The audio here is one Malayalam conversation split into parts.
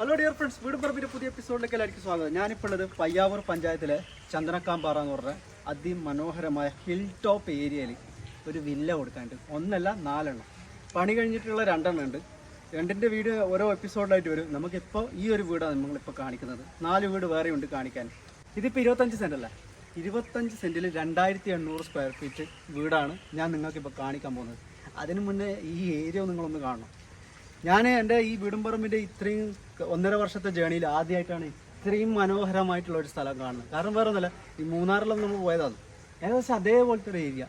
ഹലോ ഡിയർ ഫ്രണ്ട്സ് വീട് പറമ്പിന്റെ പുതിയ എപ്പിസോഡിലേക്ക് എല്ലാവർക്കും സ്വാഗതം. ഞാനിപ്പോൾ ഉള്ളത് പയ്യാവൂർ പഞ്ചായത്തിലെ ചന്ദനക്കാമ്പാറ എന്ന് പറഞ്ഞ അതിമനോഹരമായ ഹിൽ ടോപ്പ് ഏരിയയിൽ ഒരു വില്ല കൊടുക്കാനുണ്ട്. ഒന്നല്ല നാലെണ്ണം. പണി കഴിഞ്ഞിട്ടുള്ള രണ്ടെണ്ണം ഉണ്ട്. രണ്ടിന്റെ വീട് ഓരോ എപ്പിസോഡിലായിട്ട് വരും. നമുക്കിപ്പോൾ ഈ ഒരു വീടാണ് നമ്മളിപ്പോൾ കാണിക്കുന്നത്. നാല് വീട് വേറെ ഉണ്ട് കാണിക്കാൻ. ഇതിപ്പോൾ ഇരുപത്തഞ്ച് സെന്റ് അല്ല. ഇരുപത്തഞ്ച് സെന്റിൽ രണ്ടായിരത്തി എണ്ണൂറ് സ്ക്വയർ ഫീറ്റ് വീടാണ് ഞാൻ നിങ്ങൾക്കിപ്പോൾ കാണിക്കാൻ പോകുന്നത്. അതിനു മുന്നേ ഈ ഏരിയ നിങ്ങളൊന്ന് കാണണം. ഞാൻ എന്റെ ഈ വീടുംപറമ്പിന്റെ ഇത്രയും ഒന്നര വർഷത്തെ ജേണിയിൽ ആദ്യമായിട്ടാണ് ഇത്രയും മനോഹരമായിട്ടുള്ള ഒരു സ്ഥലം കാണുന്നത്. കാരണം വേറെ ഒന്നല്ല ഈ മൂന്നാറിലൊന്നും നമ്മൾ പോയതാണ്. ഏകദേശം അതേപോലത്തെ ഒരു ഏരിയ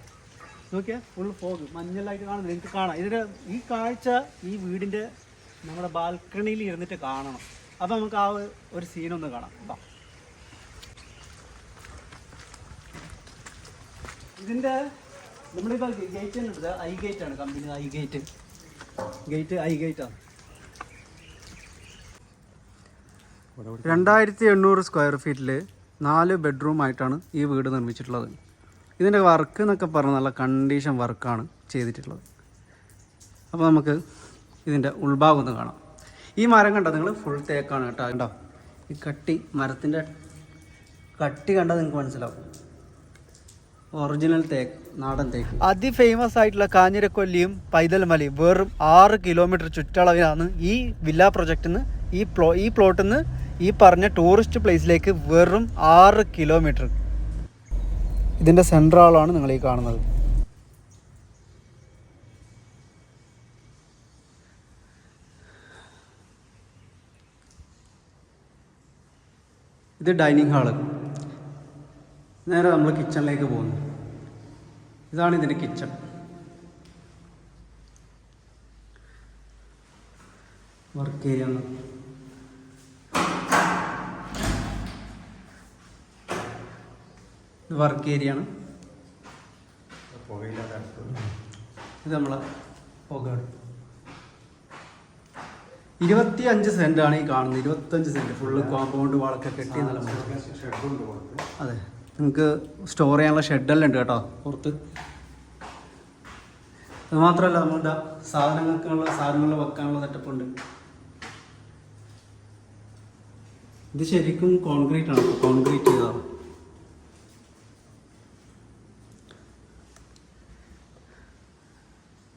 നോക്കിയാൽ ഫുൾ ഫോഗ് മഞ്ഞളായിട്ട് കാണുന്നത്. എനിക്ക് കാണാം. ഇതിന്റെ ഈ കാഴ്ച ഈ വീടിന്റെ നമ്മുടെ ബാൽക്കണിയിൽ ഇരുന്നിട്ട് കാണണം. അപ്പം നമുക്ക് ആ ഒരു- സീനൊന്ന് കാണാം. കേട്ടോ ഇതിന്റെ നമ്മളിപ്പോൾ ഗേറ്റ് ഉണ്ട് ഐ ഗേറ്റ് ആണ്. Company I gate gate I ഗേറ്റാണ് രണ്ടായിരത്തി എണ്ണൂറ് സ്ക്വയർ ഫീറ്റിൽ നാല് ബെഡ്റൂം ആയിട്ടാണ് ഈ വീട് നിർമ്മിച്ചിട്ടുള്ളത്. ഇതിന്റെ വർക്ക് എന്നൊക്കെ പറഞ്ഞാൽ നല്ല കണ്ടീഷൻ വർക്കാണ് ചെയ്തിട്ടുള്ളത്. അപ്പോൾ നമുക്ക് ഇതിന്റെ ഉൾഭാഗം ഒന്ന് കാണാം. ഈ മരം കണ്ടോ? നിങ്ങൾ ഫുൾ തേക്കാണ് കേട്ടോ. കണ്ടോ? ഈ കട്ടി മരത്തിന്റെ കട്ടി കണ്ടാൽ നിങ്ങൾക്ക് മനസ്സിലാവും. ഒറിജിനൽ തേക്ക്. നാടൻ തേക്ക്. അതിഫേമസ് ആയിട്ടുള്ള കാഞ്ഞിരക്കൊല്ലിയും പൈതൽമലയും വെറും ആറ് കിലോമീറ്റർ ചുറ്റളവിലാണ് ഈ വില്ല പ്രൊജക്റ്റിൽ നിന്ന് ഈ പ്ലോ ഈ പ്ലോട്ടിൽ നിന്ന് ഈ പറഞ്ഞ ടൂറിസ്റ്റ് പ്ലേസിലേക്ക് വെറും ആറ് കിലോമീറ്റർ. ഇതിന്റെ സെൻട്രാളാണ് നിങ്ങൾ ഈ കാണുന്നത്. ഇത് ഡൈനിങ് ഹാൾ. നേരെ നമ്മൾ കിച്ചണിലേക്ക് പോകുന്നു. ഇതാണ് ഇതിന്റെ കിച്ചൺ. വർക്ക് ഏരിയ ഇത് വർക്ക് ഏരിയ ആണ്. ഇത് നമ്മളെ പുകയാണ് ഇരുപത്തി അഞ്ച് സെന്റ് ആണ് ഈ കാണുന്നത്. ഇരുപത്തഞ്ച് സെന്റ്. ഫുള്ള് കോമ്പൗണ്ട് വാളൊക്കെ കെട്ടി നല്ല അതെ. നിങ്ങൾക്ക് സ്റ്റോർ ചെയ്യാനുള്ള ഷെഡെല്ലാം ഉണ്ട് കേട്ടോ പുറത്ത്. അത് മാത്രമല്ല നമ്മളുടെ സാധനങ്ങൾക്കുള്ള സാധനങ്ങൾ വെക്കാനുള്ള സെറ്റപ്പ് ഇത് ശരിക്കും കോൺക്രീറ്റ് ആണ് കോൺക്രീറ്റ് ചെയ്തതാണ്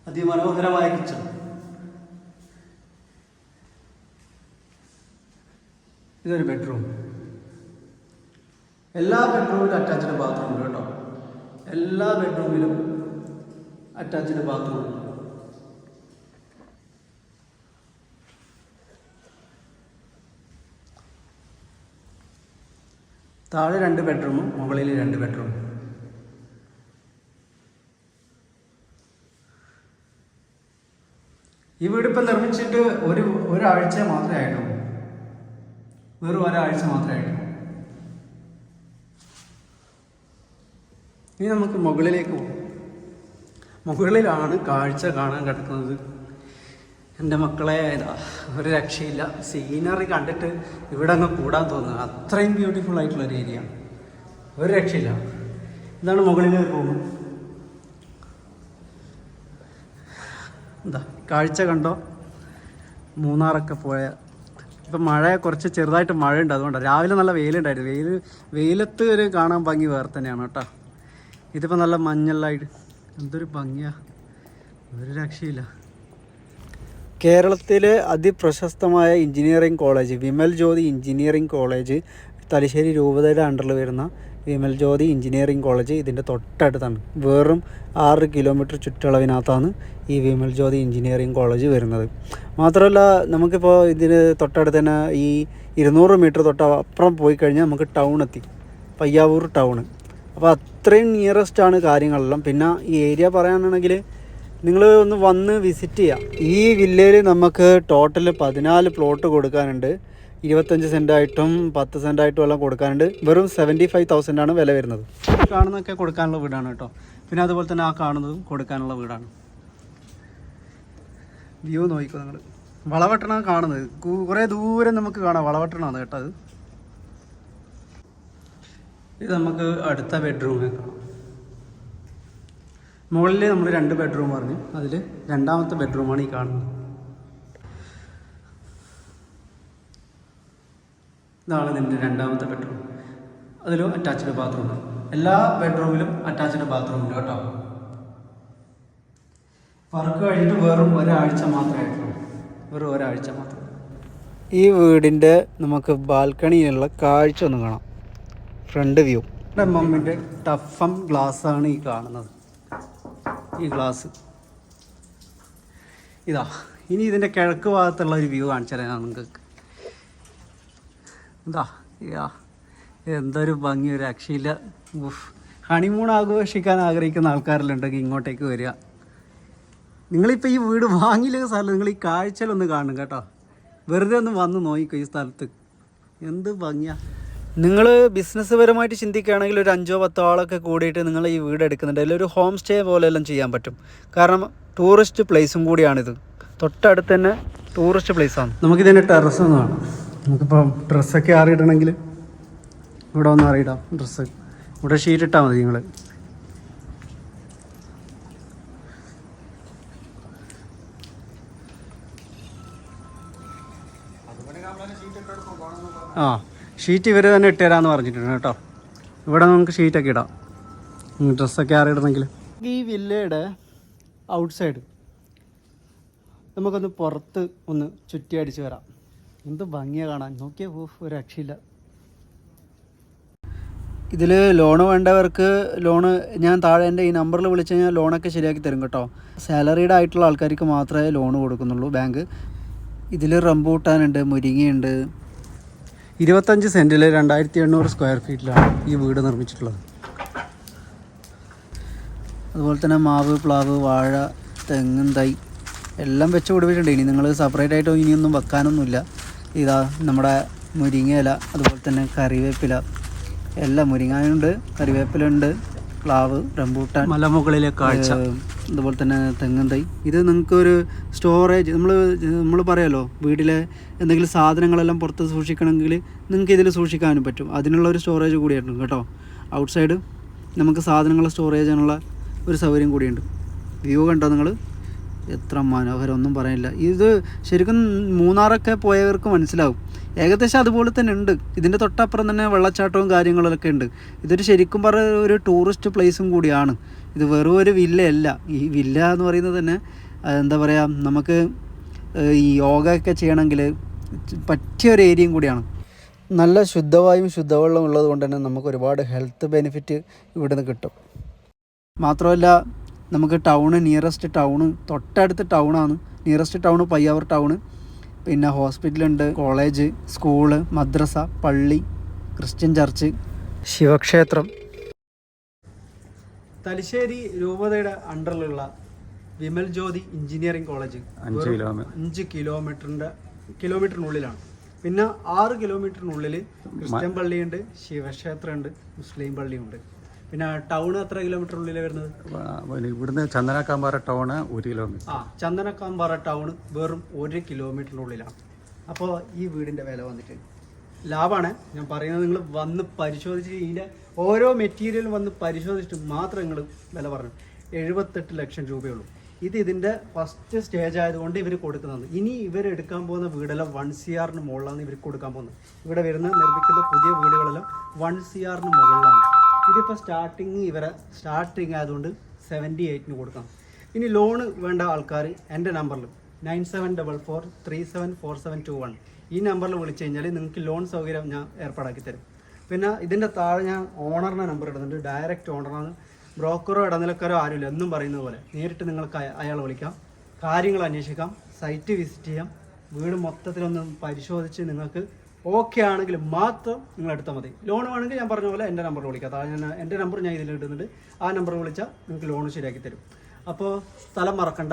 അതിമനോഹരമായ കിച്ചൺ ഇതൊരു ബെഡ്റൂം എല്ലാ ബെഡ്റൂമിലും അറ്റാച്ച്ഡ് ബാത്റൂം ഉണ്ട് കേട്ടോ. എല്ലാ ബെഡ്റൂമിലും അറ്റാച്ച്ഡ് ബാത്റൂം ഉണ്ട്. താഴെ രണ്ട് ബെഡ്റൂമും മുകളിൽ രണ്ട് ബെഡ്റൂമും ഈ വീട് ഇപ്പം നിർമ്മിച്ചിട്ട് ഒരു ഒരാഴ്ച മാത്രമേ ആയിട്ടുള്ളൂ. വെറും ഒരാഴ്ച മാത്രമേ ആയിട്ടുള്ളൂ. ഇനി നമുക്ക് മുകളിലേക്ക് പോകും. മുകളിലാണ് കാഴ്ച കാണാൻ കിടക്കുന്നത്. എന്റെ മക്കളെ ഇതാ ഒരു രക്ഷയില്ല. സീനറി കണ്ടിട്ട് ഇവിടെ അങ്ങ് കൂടാൻ തോന്നുക അത്രയും ബ്യൂട്ടിഫുൾ ആയിട്ടുള്ള ഒരു ഏരിയ ഒരു രക്ഷയില്ല. ഇതാണ് മുകളിലേക്ക് റൂം എന്താ കാഴ്ച കണ്ടോ? മൂന്നാറൊക്കെ പോയ ഇപ്പം മഴ കുറച്ച് ചെറുതായിട്ട് മഴയുണ്ട്. അതുകൊണ്ടാണ് രാവിലെ നല്ല വെയിലുണ്ടായിരുന്നു. വെയിൽ വെയിലത്ത് ഒരു കാണാൻ ഭംഗി വേറെ തന്നെയാണ് കേട്ടോ. ഇതിപ്പോൾ നല്ല മഞ്ഞളായിട്ട്. എന്തൊരു ഭംഗിയാ. ഒരു രക്ഷയില്ല. കേരളത്തിലെ അതിപ്രശസ്തമായ engineering college Vimal Jyothi engineering college Thalassery രൂപതയുടെ അണ്ടറിൽ വരുന്ന വിമൽ ജ്യോതി എഞ്ചിനീയറിംഗ് കോളേജ് ഇതിന്റെ തൊട്ടടുത്താണ്. വെറും ആറ് കിലോമീറ്റർ ചുറ്റളവിനകത്താണ് ഈ വിമൽ ജ്യോതി എഞ്ചിനീയറിംഗ് കോളേജ് വരുന്നത്. മാത്രമല്ല നമുക്കിപ്പോൾ ഇതിന് തൊട്ടടുത്ത് തന്നെ ഈ ഇരുന്നൂറ് മീറ്റർ തൊട്ട് അപ്പുറം പോയി കഴിഞ്ഞാൽ നമുക്ക് ടൗൺ എത്തി. പയ്യാവൂർ ടൗണ് അപ്പോൾ അത്രയും നിയറസ്റ്റ് ആണ് കാര്യങ്ങളെല്ലാം. പിന്നെ ഈ ഏരിയ പറയാനാണെങ്കിൽ നിങ്ങൾ ഒന്ന് വന്ന് വിസിറ്റ് ചെയ്യാം. ഈ വില്ലയിൽ നമുക്ക് ടോട്ടൽ പതിനാല് പ്ലോട്ട് കൊടുക്കാനുണ്ട്. ഇരുപത്തഞ്ച് സെന്റായിട്ടും പത്ത് സെന്റായിട്ടും എല്ലാം കൊടുക്കാനുണ്ട്. വെറും സെവന്റി ഫൈവ് തൗസൻഡ് ആണ് വില വരുന്നത്. കാണുന്നൊക്കെ കൊടുക്കാനുള്ള വീടാണ് കേട്ടോ. പിന്നെ അതുപോലെ തന്നെ ആ കാണുന്നതും കൊടുക്കാനുള്ള വീടാണ്. വ്യൂ നോക്കിക്കോ നിങ്ങൾ വളവട്ടണം കാണുന്നത്. കുറേ ദൂരം നമുക്ക് കാണാം. വളവട്ടണമാണ് കേട്ടോ അത്. ഇത് നമുക്ക് അടുത്ത ബെഡ്റൂം കാണാം. മുകളിൽ നമ്മൾ രണ്ട് ബെഡ്റൂം പറഞ്ഞു. അതിൽ രണ്ടാമത്തെ ബെഡ്റൂമാണ് ഈ കാണുന്നത്. ഇതാണ് ഇതിന്റെ രണ്ടാമത്തെ ബെഡ്റൂം അതിലും അറ്റാച്ച്ഡ് ബാത്റൂം എല്ലാ ബെഡ്റൂമിലും അറ്റാച്ച്ഡ് ബാത്റൂം ഉണ്ട് കേട്ടോ. വർക്ക് കഴിഞ്ഞിട്ട് വെറും ഒരാഴ്ച മാത്രമേ ആയിട്ടുള്ളൂ. വെറും ഒരാഴ്ച മാത്രം. ഈ വീടിന്റെ നമുക്ക് ബാൽക്കണിയിലുള്ള കാഴ്ച ഒന്ന് കാണാം. Front view. എന്റെ മമ്മിന്റെ ടഫം ആണ് ഈ കാണുന്നത്. ഈ ഗ്ലാസ്. ഇതാ ഇനി ഇതിന്റെ കിഴക്ക് ഭാഗത്തുള്ള ഒരു വ്യൂ കാണിച്ചു ഞാൻ നിങ്ങൾക്ക്. ഇതാ യാ എന്തൊരു ഭംഗി ഒരു രക്ഷയില്ല ഹണിമൂൺ ആഘോഷിക്കാൻ ആഗ്രഹിക്കുന്ന ആൾക്കാരിലുണ്ടെങ്കിൽ ഇങ്ങോട്ടേക്ക് വരിക. നിങ്ങളിപ്പോൾ ഈ വീട് വാങ്ങിയില്ലെങ്കിൽ സ്ഥലം നിങ്ങൾ ഈ കാഴ്ചയിലൊന്ന് കാണും കേട്ടോ. വെറുതെ ഒന്ന് വന്ന് നോക്കിക്കോ ഈ സ്ഥലത്ത്. എന്ത് ഭംഗിയാ. നിങ്ങൾ ബിസിനസ് പരമായിട്ട് ചിന്തിക്കുകയാണെങ്കിൽ ഒരു അഞ്ചോ പത്തോ ആളൊക്കെ കൂടിയിട്ട് നിങ്ങൾ ഈ വീട് എടുക്കുന്നുണ്ട്. അല്ലെങ്കിൽ ഒരു ഹോം സ്റ്റേ പോലെയെല്ലാം ചെയ്യാൻ പറ്റും. കാരണം ടൂറിസ്റ്റ് പ്ലേസും കൂടിയാണിത്. തൊട്ടടുത്ത് തന്നെ ടൂറിസ്റ്റ് പ്ലേസാണ് നമുക്കിതിന്റെ ടെറസ് ഒന്ന് കാണാം. നമുക്കിപ്പം ഡ്രസ്സൊക്കെ ആറിയിടണമെങ്കിൽ ഇവിടെ ഒന്ന് അറിയിടാം ഡ്രസ്സ് ഇവിടെ ഷീറ്റ് ഇട്ടാൽ മതി നിങ്ങൾ ആ. ഷീറ്റ് ഇവർ തന്നെ ഇട്ടുതരാമെന്ന് പറഞ്ഞിട്ടുണ്ട് കേട്ടോ. ഇവിടെ നമുക്ക് ഷീറ്റൊക്കെ ഇടാം. ഡ്രസ്സൊക്കെ ആറിയിടണമെങ്കിൽ ഈ വില്ലയുടെ ഔട്ട് സൈഡ് നമുക്കൊന്ന് പുറത്ത് ഒന്ന് ചുറ്റി അടിച്ച് വരാം. എന്ത് ഭംഗിയാണ് കാണാൻ. നോക്കിയാൽ ഒരു രക്ഷയില്ല. ഇതിൽ ലോണ് വേണ്ടവർക്ക് ലോണ് ഞാൻ താഴെ എന്റെ ഈ നമ്പറിൽ വിളിച്ച് കഴിഞ്ഞാൽ ലോണൊക്കെ ശരിയാക്കി തരും കേട്ടോ. സാലറീഡ് ആയിട്ടുള്ള ആൾക്കാർക്ക് മാത്രമേ ലോണ് കൊടുക്കുന്നുള്ളൂ ബാങ്ക്. ഇതിൽ റംബൂട്ടാനുണ്ട് മുരിങ്ങയുണ്ട്. ഇരുപത്തഞ്ച് സെന്റിൽ രണ്ടായിരത്തി എണ്ണൂറ് സ്ക്വയർ ഫീറ്റിലാണ് ഈ വീട് നിർമ്മിച്ചിട്ടുള്ളത്. അതുപോലെ തന്നെ മാവ് പ്ലാവ് വാഴ തെങ്ങും തൈ എല്ലാം വെച്ച് പിടിപ്പിച്ചിട്ടുണ്ട്. ഇനി നിങ്ങൾ സെപ്പറേറ്റ് ആയിട്ട് ഇനിയൊന്നും വെക്കാനൊന്നുമില്ല. ഇതാ നമ്മുടെ മുരിങ്ങ ഇല അതുപോലെ തന്നെ കറിവേപ്പില. എല്ലാം മുരിങ്ങയുണ്ട് കറിവേപ്പിലുണ്ട് പ്ലാവ് റംബൂട്ടാൻ മലമുകളിലെ കാഴ്ച. അതുപോലെ തന്നെ തെങ്ങും തൈ ഇത് നിങ്ങൾക്ക് ഒരു സ്റ്റോറേജ് നമ്മൾ നമ്മൾ പറയാമല്ലോ വീട്ടിലെ എന്തെങ്കിലും സാധനങ്ങളെല്ലാം പുറത്ത് സൂക്ഷിക്കണമെങ്കിൽ നിങ്ങൾക്ക് ഇതിൽ സൂക്ഷിക്കാനും പറ്റും. അതിനുള്ള ഒരു സ്റ്റോറേജ് കൂടിയായിരുന്നു കേട്ടോ. ഔട്ട് സൈഡ് നമുക്ക് സാധനങ്ങൾ സ്റ്റോറേജ് ചെയ്യാനുള്ള ഒരു സൗകര്യം കൂടിയുണ്ട്. വ്യൂ കണ്ടോ നിങ്ങൾ എത്ര മനോഹരം ഒന്നും പറയാനില്ല. ഇത് ശരിക്കും മൂന്നാറൊക്കെ പോയവർക്ക് മനസ്സിലാവും. ഏകദേശം അതുപോലെ തന്നെ ഉണ്ട്. ഇതിന്റെ തൊട്ടപ്പുറം തന്നെ വെള്ളച്ചാട്ടവും കാര്യങ്ങളൊക്കെ ഉണ്ട്. ഇതൊരു ശരിക്കും പറഞ്ഞ ഒരു ടൂറിസ്റ്റ് പ്ലേസും കൂടിയാണ്. ഇത് വെറും ഒരു വില്ലയല്ല. ഈ വില്ല എന്ന് പറയുന്നത് തന്നെ എന്താ പറയുക നമുക്ക് ഈ യോഗ ഒക്കെ ചെയ്യണമെങ്കിൽ പറ്റിയ ഒരു ഏരിയയും കൂടിയാണ്. നല്ല ശുദ്ധവായും ശുദ്ധവെള്ളം ഉള്ളത് കൊണ്ട് തന്നെ നമുക്ക് ഒരുപാട് ഹെൽത്ത് ബെനിഫിറ്റ് ഇവിടെ നിന്ന് കിട്ടും. മാത്രമല്ല നമുക്ക് ടൗണ് നിയറസ്റ്റ് ടൗണ് തൊട്ടടുത്ത് ടൗണാണ്. Nearest town Payyavoor town. പിന്നെ ഹോസ്പിറ്റലുണ്ട് കോളേജ് സ്കൂൾ മദ്രസ പള്ളി ക്രിസ്ത്യൻ ചർച്ച്. ശിവക്ഷേത്രം. തലശ്ശേരി രൂപതയുടെ അണ്ടറിലുള്ള വിമൽ ജ്യോതി എഞ്ചിനീയറിംഗ് കോളേജ് അഞ്ച് കിലോമീറ്റർ അഞ്ച് കിലോമീറ്ററിന്റെ കിലോമീറ്ററിനുള്ളിലാണ്. പിന്നെ ആറ് കിലോമീറ്ററിനുള്ളിൽ ക്രിസ്ത്യൻ പള്ളിയുണ്ട് ശിവക്ഷേത്രമുണ്ട് മുസ്ലിം പള്ളിയുണ്ട് പിന്നെ ടൗൺ എത്ര കിലോമീറ്ററിനുള്ളിൽ വരുന്നത്? ഇവിടുന്ന് ചന്ദനക്കാമ്പാറ ടൗൺ ഒരു കിലോമീറ്റർ. ആ ചന്ദനക്കാമ്പാറ ടൗൺ വെറും ഒരു കിലോമീറ്ററിനുള്ളിലാണ്. അപ്പോൾ ഈ വീടിന്റെ വില വന്നിട്ട് ലാഭമാണ് ഞാൻ പറയുന്നത് നിങ്ങൾ വന്ന് പരിശോധിച്ച് ഇതിന്റെ ഓരോ മെറ്റീരിയൽ വന്ന് പരിശോധിച്ചിട്ട് മാത്രം നിങ്ങൾ വില പറഞ്ഞു. എഴുപത്തെട്ട് ലക്ഷം രൂപയുള്ളൂ. ഇത് ഇതിന്റെ ഫസ്റ്റ് സ്റ്റേജ് ആയതുകൊണ്ട് ഇവർ കൊടുക്കുന്നതാണ് ഇനി ഇവർ എടുക്കാൻ പോകുന്ന വീടെല്ലാം വൺ സി ആറിന് മുകളിലാണ് ഇവർ കൊടുക്കാൻ പോകുന്നത്. ഇവിടെ വരുന്ന നിർമ്മിക്കുന്ന പുതിയ വീടുകളെല്ലാം വൺ സി ആറിന് മുകളിലാണ്. ഇതിപ്പോൾ സ്റ്റാർട്ടിങ് ഇവരെ സ്റ്റാർട്ടിങ് ആയതുകൊണ്ട് സെവന്റി എയ്റ്റിന് കൊടുക്കാം ഇനി ലോണ് വേണ്ട ആൾക്കാർ എന്റെ നമ്പറിൽ nine seven double four three seven four seven two one. ഈ നമ്പറിൽ വിളിച്ചു കഴിഞ്ഞാൽ നിങ്ങൾക്ക് ലോൺ സൗകര്യം ഞാൻ ഏർപ്പാടാക്കി തരും. പിന്നെ ഇതിന്റെ താഴെ ഞാൻ ഓണറിന്റെ നമ്പർ ഇടുന്നുണ്ട്. ഡയറക്റ്റ് ഓണറാണ് ബ്രോക്കറോ ഇടനിലക്കാരോ ആരുമില്ല. എന്നും പറയുന്നത് പോലെ നേരിട്ട് നിങ്ങൾക്ക് അയാൾ വിളിക്കാം. കാര്യങ്ങൾ അന്വേഷിക്കാം. സൈറ്റ് വിസിറ്റ് ചെയ്യാം. വീട് മൊത്തത്തിലൊന്ന് പരിശോധിച്ച് നിങ്ങൾക്ക് ഓക്കെ ആണെങ്കിൽ മാത്രം നിങ്ങൾ എടുത്താൽ മതി. ലോൺ വേണമെങ്കിൽ ഞാൻ പറഞ്ഞ പോലെ എന്റെ നമ്പറിൽ വിളിക്കാം. താഴെ ഞാൻ എന്റെ നമ്പർ ഞാൻ ഇതിൽ ഇടുന്നുണ്ട്. ആ നമ്പർ വിളിച്ചാൽ നിങ്ങൾക്ക് ലോൺ ശരിയാക്കി തരും. അപ്പോൾ സ്ഥലം മറക്കണ്ട.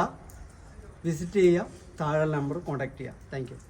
വിസിറ്റ് ചെയ്യാം. താഴെ നമ്പർ കോൺടാക്ട് ചെയ്യാം. താങ്ക്